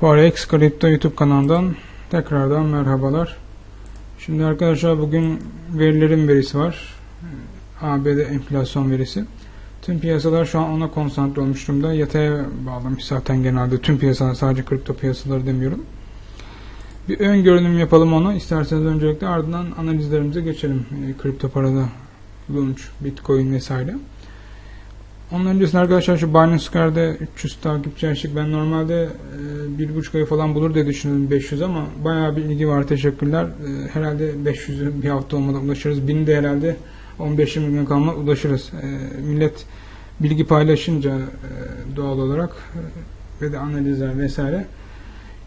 Forex Kripto YouTube kanalından tekrardan merhabalar. Şimdi arkadaşlar bugün verilerin verisi var. ABD enflasyon verisi. Tüm piyasalar şu an ona konsantre olmuş durumda. Yataya bağlamış zaten genelde. Tüm piyasalar sadece kripto piyasaları demiyorum. Bir ön görünüm yapalım ona. İsterseniz öncelikle ardından analizlerimize geçelim. E, kripto parada launch, bitcoin vesaire. Onun öncesinde arkadaşlar şu Binance Square'de 300 takipçi açtık. Ben normalde e, bir buçuk ay falan bulur diye düşündüm 500 ama bayağı bir ilgi var. Teşekkürler. E, herhalde 500'ü bir hafta olmadan ulaşırız. 1000 de herhalde 15-20 gün kalma ulaşırız. E, millet bilgi paylaşınca doğal olarak ve de analizler vesaire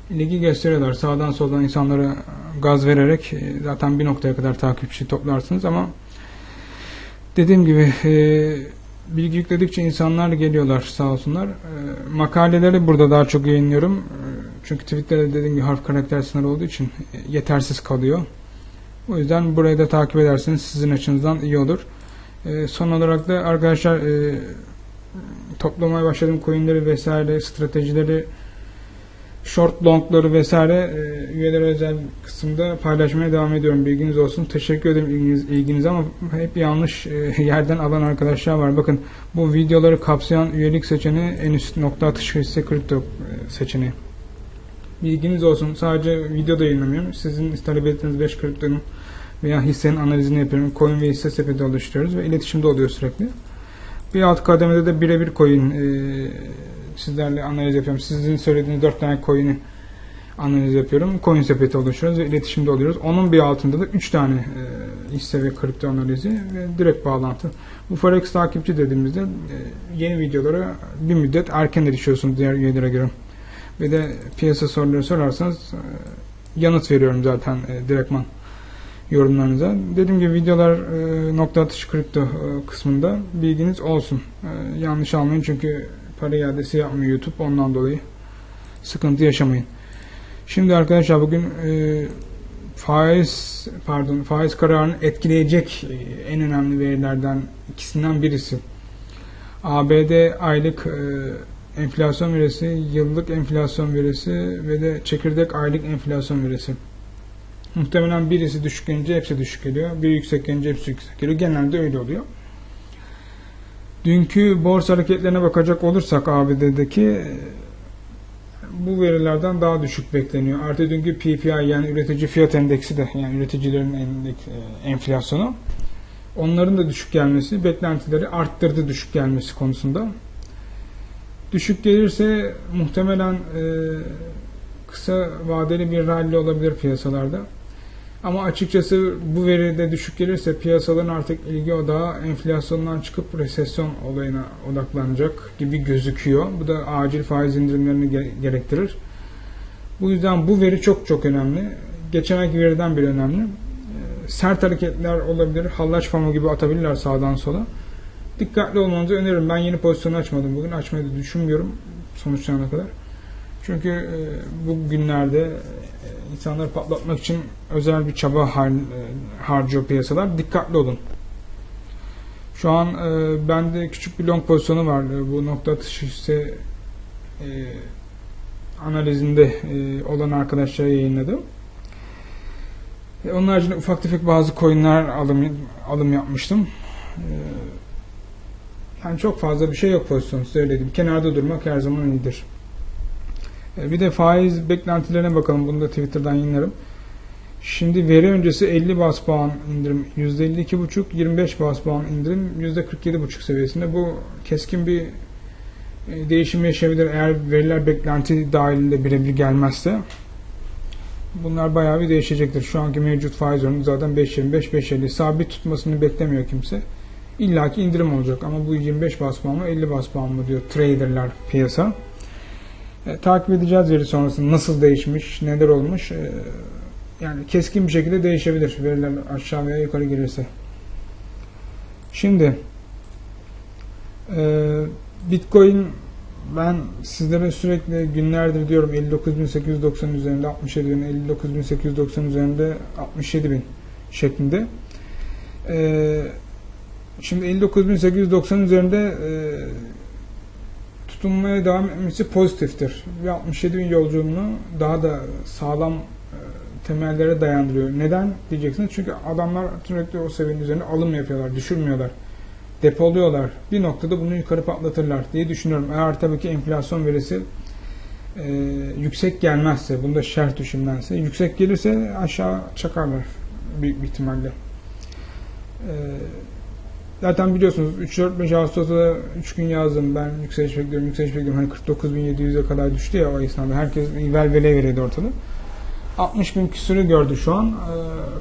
ilgi gösteriyorlar. Sağdan soldan insanlara gaz vererek zaten bir noktaya kadar takipçi toplarsınız ama dediğim gibi e, bilgi yükledikçe insanlar geliyorlar sağ olsunlar. E, makaleleri burada daha çok yayınlıyorum. E, çünkü Twitter'da dediğim gibi harf karakter sınırı olduğu için yetersiz kalıyor. O yüzden burayı da takip ederseniz sizin açınızdan iyi olur. E, son olarak da arkadaşlar e, toplamaya başladığım coinleri vesaire stratejileri short longları vesaire e, üyelere özel kısımda paylaşmaya devam ediyorum. Bilginiz olsun. Teşekkür ederim ilginiz, ilginiz ama hep yanlış e, yerden alan arkadaşlar var. Bakın bu videoları kapsayan üyelik seçeneği en üst nokta atış hisse kripto e, seçeneği. Bilginiz olsun. Sadece video da yayınlamıyorum. Sizin talep ettiğiniz 5 kriptonun veya hissenin analizini yapıyorum. Coin ve hisse sepeti oluşturuyoruz ve iletişimde oluyor sürekli. Bir alt kademede de birebir coin e, sizlerle analiz yapıyorum. Sizin söylediğiniz 4 tane coin'i analiz yapıyorum. Coin sepeti oluşturuyoruz ve iletişimde oluyoruz. Onun bir altında da 3 tane e, hisse ve kripto analizi ve direkt bağlantı. Bu Forex takipçi dediğimizde e, yeni videolara bir müddet erken erişiyorsunuz diğer üyelere göre. Ve de piyasa soruları sorarsanız e, yanıt veriyorum zaten e, direktman yorumlarınıza. Dediğim gibi videolar e, nokta atışı kripto e, kısmında bilginiz olsun. E, yanlış almayın çünkü para iadesi yapmıyor YouTube ondan dolayı sıkıntı yaşamayın. Şimdi arkadaşlar bugün e, faiz pardon faiz kararını etkileyecek e, en önemli verilerden ikisinden birisi. ABD aylık e, enflasyon verisi, yıllık enflasyon verisi ve de çekirdek aylık enflasyon verisi. Muhtemelen birisi düşük gelince hepsi düşük geliyor. Biri yüksek gelince hepsi yüksek geliyor. Genelde öyle oluyor. Dünkü borsa hareketlerine bakacak olursak ABD'deki bu verilerden daha düşük bekleniyor. Artı dünkü PPI yani üretici fiyat endeksi de yani üreticilerin endeks, enflasyonu onların da düşük gelmesi beklentileri arttırdı düşük gelmesi konusunda. Düşük gelirse muhtemelen e, kısa vadeli bir rally olabilir piyasalarda. Ama açıkçası bu veride düşük gelirse piyasaların artık ilgi odağı enflasyondan çıkıp resesyon olayına odaklanacak gibi gözüküyor. Bu da acil faiz indirimlerini gerektirir. Bu yüzden bu veri çok çok önemli. Geçen ayki veriden bile önemli. Sert hareketler olabilir. Hallaç pamuğu gibi atabilirler sağdan sola. Dikkatli olmanızı öneririm. Ben yeni pozisyon açmadım bugün. Açmayı düşünmüyorum sonuçlarına kadar. Çünkü bu günlerde insanları patlatmak için özel bir çaba e, harcıyor piyasalar. Dikkatli olun. Şu an e, bende küçük bir long pozisyonu var. E, bu nokta atışı ise e, analizinde e, olan arkadaşlara yayınladım. E, onun haricinde ufak tefek bazı coinler alım, alım yapmıştım. E, yani çok fazla bir şey yok pozisyon söyledim. Kenarda durmak her zaman iyidir. E, bir de faiz beklentilerine bakalım. Bunu da Twitter'dan yayınlarım. Şimdi veri öncesi 50 bas puan indirim, %52,5, 25 bas puan indirim, %47,5 seviyesinde. Bu keskin bir e, değişim yaşayabilir eğer veriler beklenti dahilinde birebir gelmezse. Bunlar bayağı bir değişecektir. Şu anki mevcut faiz oranı zaten 5.25, 5.50. Sabit tutmasını beklemiyor kimse. İlla ki indirim olacak ama bu 25 bas puan mı 50 bas puan mı diyor traderlar piyasa. E, takip edeceğiz veri sonrasında nasıl değişmiş, neler olmuş. E, yani keskin bir şekilde değişebilir veriler aşağı veya yukarı gelirse. Şimdi e, Bitcoin ben sizlere sürekli günlerdir diyorum 59.890 üzerinde 67.000 59.890 üzerinde 67.000 şeklinde. E, şimdi 59.890 üzerinde e, tutunmaya devam etmesi pozitiftir. Ve 67 bin yolculuğunu daha da sağlam e, temellere dayandırıyor. Neden diyeceksiniz? Çünkü adamlar sürekli o seviyenin üzerine alım yapıyorlar, düşürmüyorlar. Depoluyorlar. Bir noktada bunu yukarı patlatırlar diye düşünüyorum. Eğer tabii ki enflasyon verisi e, yüksek gelmezse, bunda şerh düşünmense, yüksek gelirse aşağı çakarlar büyük bir ihtimalle. E, zaten biliyorsunuz 3-4-5 Ağustos'ta 3 gün yazdım ben yükseliş bekliyorum, yükseliş bekliyorum. Hani 49.700'e kadar düştü ya o esnada. Herkes velvele veriyordu ortada. 60 bin küsürü gördü şu an. E,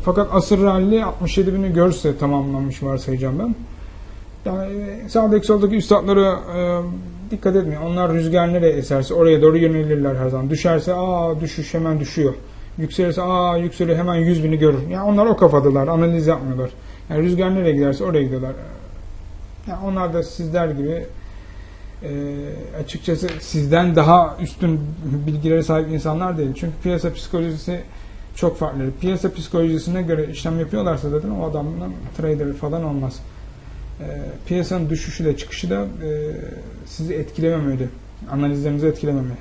fakat asır rally 67 bini görse tamamlanmış varsayacağım ben. Yani e, sağdaki soldaki üstadlara e, dikkat etmeyin. Onlar rüzgar nereye eserse oraya doğru yönelirler her zaman. Düşerse aa düşüş hemen düşüyor. Yükselirse aa yükseliyor hemen 100 bini görür. Yani onlar o kafadalar. Analiz yapmıyorlar. Yani rüzgar nereye giderse oraya gidiyorlar. Yani onlar da sizler gibi e, açıkçası sizden daha üstün bilgilere sahip insanlar değil. Çünkü piyasa psikolojisi çok farklı. Piyasa psikolojisine göre işlem yapıyorlarsa zaten o adamın trader falan olmaz. E, piyasanın düşüşü de çıkışı da e, sizi etkilememeli. Analizlerinizi etkilememeli.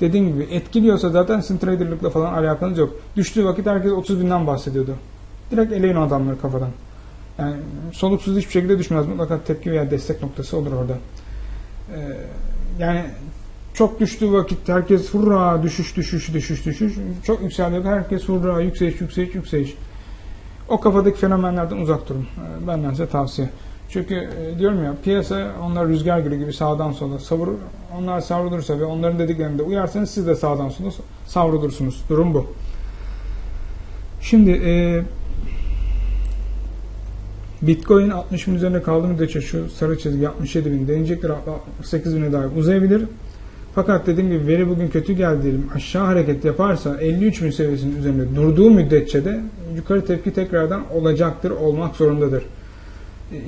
Dediğim gibi etkiliyorsa zaten sizin traderlıkla falan alakanız yok. Düştüğü vakit herkes 30 binden bahsediyordu. Direkt eleyin o adamları kafadan. Yani soluksuz hiçbir şekilde düşmez. Mutlaka tepki veya destek noktası olur orada. Ee, yani çok düştüğü vakit herkes hurra düşüş düşüş düşüş düşüş. Çok yükseldiği herkes hurra yükseliş yükseliş yükseliş. O kafadaki fenomenlerden uzak durun. Ee, benden size tavsiye. Çünkü e, diyorum ya piyasa onlar rüzgar gülü gibi sağdan sola savurur. Onlar savrulursa ve onların dediklerinde uyarsanız siz de sağdan sola savrulursunuz. Durum bu. Şimdi e, Bitcoin 60 bin üzerinde kaldığı müddetçe şu sarı çizgi 67 bin deneyecektir 68 bine dair uzayabilir. Fakat dediğim gibi veri bugün kötü geldi aşağı hareket yaparsa 53 bin seviyesinin üzerinde durduğu müddetçe de yukarı tepki tekrardan olacaktır, olmak zorundadır.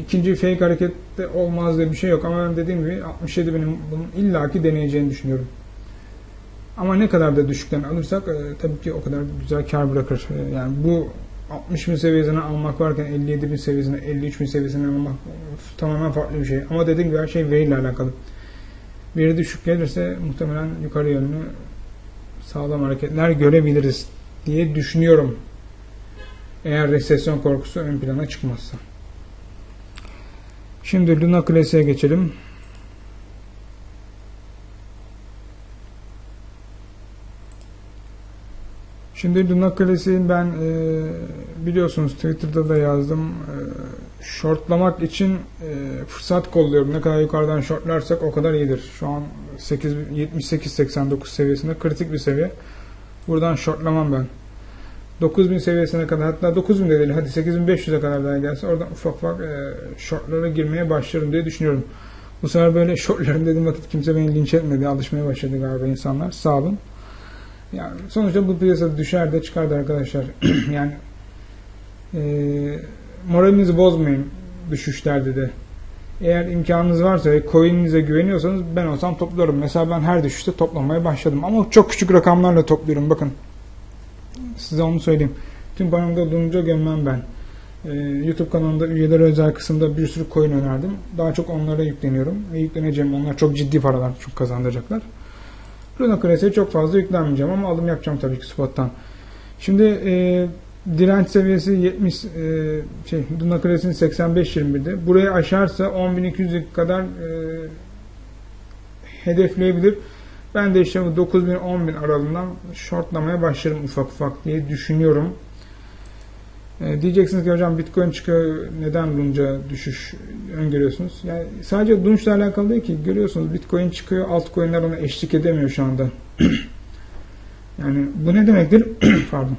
İkinci fake harekette olmaz diye bir şey yok ama ben dediğim gibi 67 binin bunun illaki deneyeceğini düşünüyorum. Ama ne kadar da düşükten alırsak e, tabii ki o kadar güzel kar bırakır. E, yani bu 60 bin seviyesine almak varken 57 bin seviyesine, 53 bin seviyesine almak tamamen farklı bir şey. Ama dediğim gibi her şey veriyle alakalı. Veri düşük gelirse muhtemelen yukarı yönlü sağlam hareketler görebiliriz diye düşünüyorum. Eğer resesyon korkusu ön plana çıkmazsa. Şimdi Luna Klasik'e geçelim. Şimdi Luna Klasik'in ben e, biliyorsunuz Twitter'da da yazdım. E, shortlamak için e, fırsat kolluyorum. Ne kadar yukarıdan shortlarsak o kadar iyidir. Şu an 78-89 seviyesinde kritik bir seviye. Buradan shortlamam ben. 9000 seviyesine kadar hatta 9000 de değil hadi 8500'e kadar daha gelse oradan ufak ufak e, shortlara girmeye başlarım diye düşünüyorum. Bu sefer böyle shortların dediğim vakit kimse beni linç etmedi. Alışmaya başladı galiba insanlar. Sağ olun. Yani sonuçta bu piyasa düşer de çıkar da arkadaşlar. yani e, moralinizi bozmayın düşüşlerde de. Eğer imkanınız varsa ve coin'inize güveniyorsanız ben olsam toplarım. Mesela ben her düşüşte toplamaya başladım. Ama çok küçük rakamlarla topluyorum. Bakın Size onu söyleyeyim. Tüm paramda Lunca gömmem ben. Ee, YouTube kanalında üyeler özel kısımda bir sürü coin önerdim. Daha çok onlara yükleniyorum. Ve yükleneceğim. Onlar çok ciddi paralar çok kazandıracaklar. Luna Classic'e çok fazla yüklenmeyeceğim ama alım yapacağım tabii ki spottan. Şimdi e, direnç seviyesi 70 e, şey Luna Classic'in 85-21'de. Burayı aşarsa 10.200 kadar e, hedefleyebilir. Ben de işte bu 9 bin 10 bin aralığından shortlamaya başlarım ufak ufak diye düşünüyorum. E, diyeceksiniz ki hocam Bitcoin çıkıyor neden Lunca düşüş öngörüyorsunuz? Yani sadece Lunch'la alakalı değil ki görüyorsunuz Bitcoin çıkıyor altcoin'ler ona eşlik edemiyor şu anda. yani bu ne demektir? Pardon.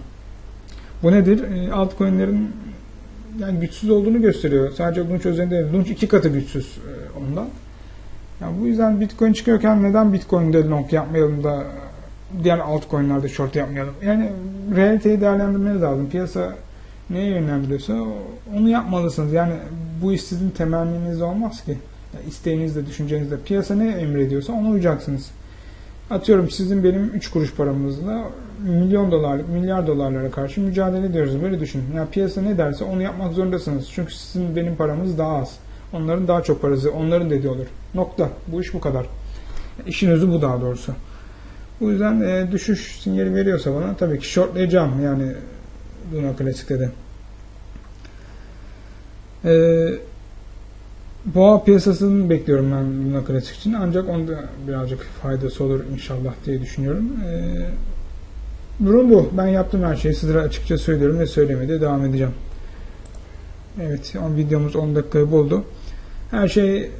Bu nedir? E, altcoin'lerin yani güçsüz olduğunu gösteriyor. Sadece Lunch değil. Lunch iki katı güçsüz e, ondan. Yani bu yüzden Bitcoin çıkıyorken neden Bitcoin'de long yapmayalım da diğer altcoin'lerde short yapmayalım? Yani realiteyi değerlendirmeniz lazım. Piyasa neye yönlendiriyorsa onu yapmalısınız. Yani bu iş sizin temenniniz olmaz ki. Yani isteğinizle, düşüncenizle. Piyasa ne emrediyorsa ona uyacaksınız. Atıyorum sizin benim 3 kuruş paramızla milyon dolarlık, milyar dolarlara karşı mücadele ediyoruz. Böyle düşünün. Yani piyasa ne derse onu yapmak zorundasınız. Çünkü sizin benim paramız daha az. Onların daha çok parası, onların dediği olur. Nokta. Bu iş bu kadar. İşin özü bu daha doğrusu. Bu yüzden e, düşüş sinyali veriyorsa bana tabii ki shortlayacağım yani Luna Classic'te de. E, boğa piyasasını bekliyorum ben Luna Classic için. Ancak onda birazcık faydası olur inşallah diye düşünüyorum. E, durum bu. Ben yaptım her şeyi. Sizlere açıkça söylüyorum ve söylemeye devam edeceğim. Evet, o videomuz 10 dakikayı buldu. Her şey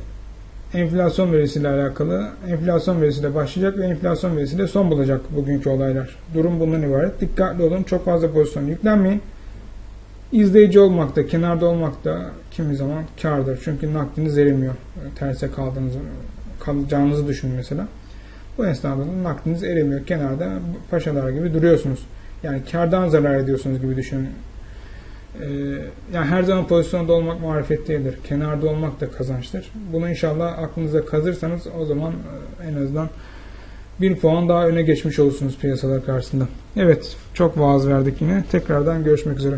enflasyon verisiyle alakalı. Enflasyon verisiyle başlayacak ve enflasyon verisiyle son bulacak bugünkü olaylar. Durum bundan ibaret. Dikkatli olun. Çok fazla pozisyon yüklenmeyin. İzleyici olmak da, kenarda olmak da kimi zaman kardır. Çünkü nakdiniz erimiyor. Terse kaldığınızı, kalacağınızı düşünün mesela. Bu esnada nakdiniz erimiyor. Kenarda paşalar gibi duruyorsunuz. Yani kardan zarar ediyorsunuz gibi düşünün. Ee, yani her zaman pozisyonda olmak marifet değildir. Kenarda olmak da kazançtır. Bunu inşallah aklınıza kazırsanız o zaman e, en azından bir puan daha öne geçmiş olursunuz piyasalar karşısında. Evet, çok vaaz verdik yine. Tekrardan görüşmek üzere.